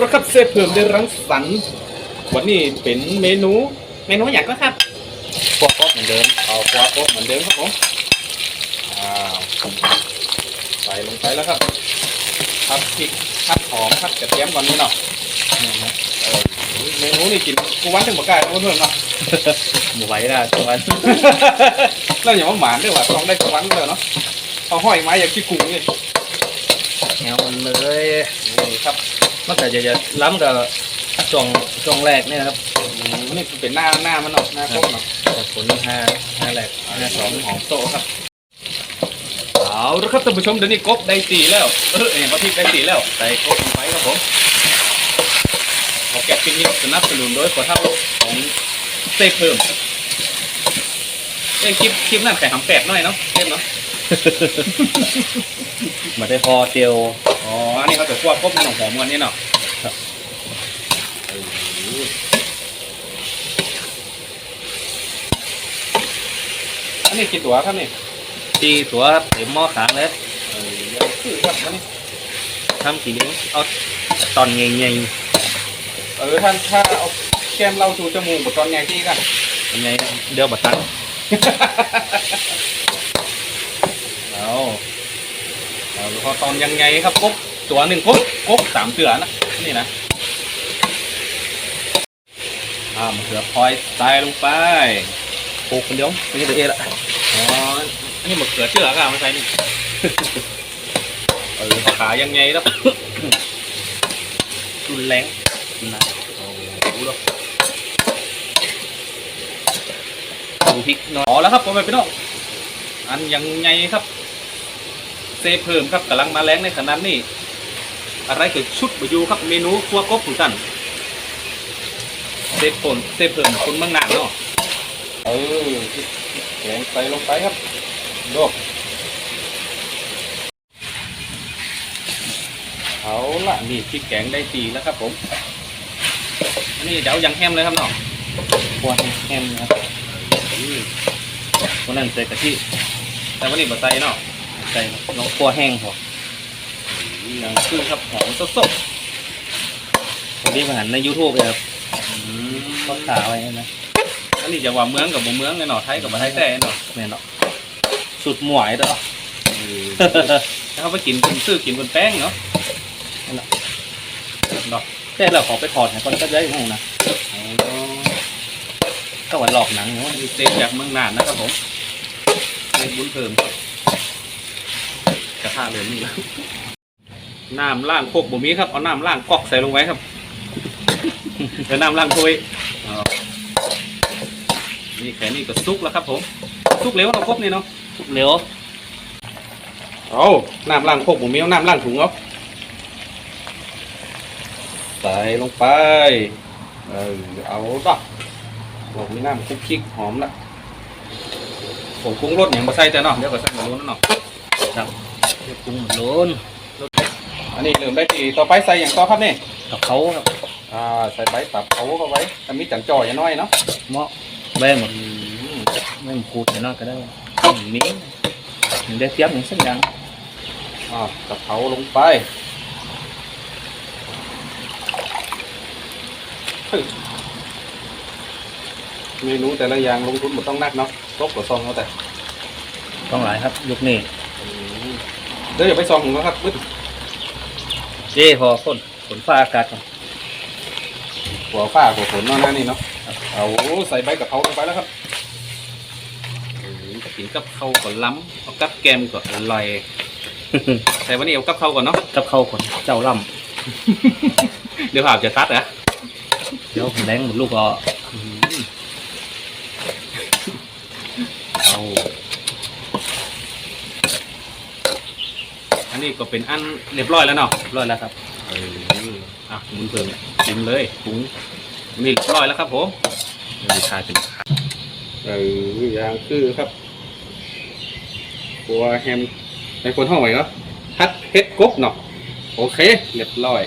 ละครับเซฟเพิ่มได้รังสรรค์วันนี้เป็นเมนูเมนูอย่างก็ครับพวกก็เหมือนเดิมเอาควาโต๊ะเหมือนเดิมครับผมอ้าวใส่ลงไปแล้วครับผัดพริกผัดหอมผัดกระเทียมก่อนนี่เนาะนี่นะเออเมนูนี่กินกูวันถึงปากกายนะเพื่อนๆเนาะหมูไหวได้ทุกวันแล้วอย่างว่าหมานด้วยว่ะต้องได้ทุกวันเลยเนาะเอาห้อยไม้อย่างขี้กุ้งนี่แนวมันเลยนี่ครับ มันแต่จะจะล้ำกับช่วงช่วงแรกเนี่ยนะครับอืมนี่เป็นหน้าหน้ามันเนาะหน้าโต๊ะเนาะแต่ผลห้าห้าแรกห้าสองหอมโตครับเอาละครับท่านผู้ชมเดี๋ยวนี้กบได้ตีแล้วเออเองก็พริกได้ตีแล้วใส่กบลงไปครับผมขอแกะปิกนิกสนับสนุนโดยขอเท่าของเซเพิ่มเอ้ยคลิปคลิปนั่นไข่หำแปดหน่อยเนาะเล่นเนาะ มาได้พอเตียว อ๋ออันนี้เขาจะคั่วกบมันหอมๆกันนี่เนาะครับเอออันนี้กี่ตัวครับนี่ตีตัวครับเดี๋ยวหม้อขางเลยเออเดี๋ยวคือครับอันนี้ทำกี่นิ้วเอาตอนเงี้ยเออท่านถ้าเอาแก้มเราชูจมูกบดตอนไงที่กันๆยังไงเดี๋ยวบัดทัน เอาเอาพอตอนยังไงครับกบตัวหนึ่งกบกบสามเสือนะนี่นะอ่ามะเขือพลอยใส่ลงไปปลูกคนเดียวไม่ใช่ตัวเองละอ๋อนนี้มะเขือเชื่อก็เอามาใส่นี่เออขายังไงแล้วรุนแรงนะดูแล้วดูพริกน้อยอ๋อแล้วครับผมไปพี่น้องอันยังไงครับ ซเพิ่มครับกำลังมาแรงในขนาดนี้ อะไรเกิดชุดบอยู่ครับเมนูครัวกบของท่านเซฟผลเซฟเพิ่มคนเมืองนานเนาะเออแกงใส่ลงไปครับโลกเอาละนี่พริกแกงได้ตีแล้วครับผมอันนี้เดี๋ยวยังแฮมเลยครับน้องควรแฮมนะครับอืมวันนั้นใส่กะทิแต่วันนี้บะใส่เนาะ ใส่ลองคั่วแห้งพอยังคือครับหอมสดวันนี้มาหันใน YouTube เลยครับๆอืมก็ขาไว้นะอันนี้จะว่าเมืองกับบ่เมืองไงเนาะไทยกับบ่ไทยแต่เนาะแม่นเนาะสุดหมวยเด้อถ้าเขาไปกินเป็นซื้อกินบนแป้งเนาะเนาะแต่เราขอไปถอดให้ก่อนก็ได้ห้องนะก็วันหลอกหนังเนาะมีเซฟจากเมืองนานนะครับผมเซฟบุญเพิ่ม กระทะเหลืองนี่แล้วน้ำล่างโคกบ่มีครับ เอาน้ำล่างกอกใส่ลงไว้ครับเดี๋ยวน้ำล่างถ้วยอ๋อนี่แค่นี้ก็ซุกแล้วครับผมซุกเร็วเราครบนี่เนาะเร็วเอาน้ำล้างโคกผมมีเอาน้ำล้างถุงเอาใส่ลงไป เออเอาดอกบอกมีน้ำคลุกคลิกหอมละผมปรุงรสอย่างมาใส่แต่เนาะเดี๋ยวก็ใส่หมูนั่นเนาะครับ เดี๋ยวปรุงหมดโลนอันนี้เริ่มได้ทีต่อไปใส่อย่างต่อครับนี่กับเขาครับอ่าใส่ใบตับเขาเข้าไว้แต่มีจังจ่อยน้อยเนาะเหมาะแม่หมดอืมไม่หมดขูดหน่อยก็ได้อย่างนี้หนึ่งได้เทียบหนึ่งสักอย่างอ่ากับเขาลงไปเฮ้ยเมนูแต่ละอย่างลงทุนหมดต้องนักเนาะตกกับซองเอาแต่ต้องหลายครับยุคนี้ เดี๋ยวอย่าไปซองผมนะครับมืดเจ้พอฝนฝนฟ้าอากาศก่อนหัวฝ้าหัวฝนเนาะหน้านี่เนาะเอาใส่ใบกะเพราลงไปแล้วครับกินกับข้าวก่อนล้ำเอากับแกมก่อนอร่อยใส่วันนี้เอากับข้าวก่อนเนาะกับเขาคนเจ้าล่เดี๋ยวผ่าจะตัดเหรอำเดี๋ยวแดงหมดลูกก็เอา อันนี้ก็เป็นอันเรียบร้อยแล้วเนาะร้อยแล้วครับเอออะหมุนเพิ่มชิมเลยปรุงนี่เรียบร้อยแล้วครับผมมีชาเป็นเออย่างคือครับตัวแฮมในคนห้องไหวเนาะทัดเพชรกบเนาะโอเค เรียบร้อย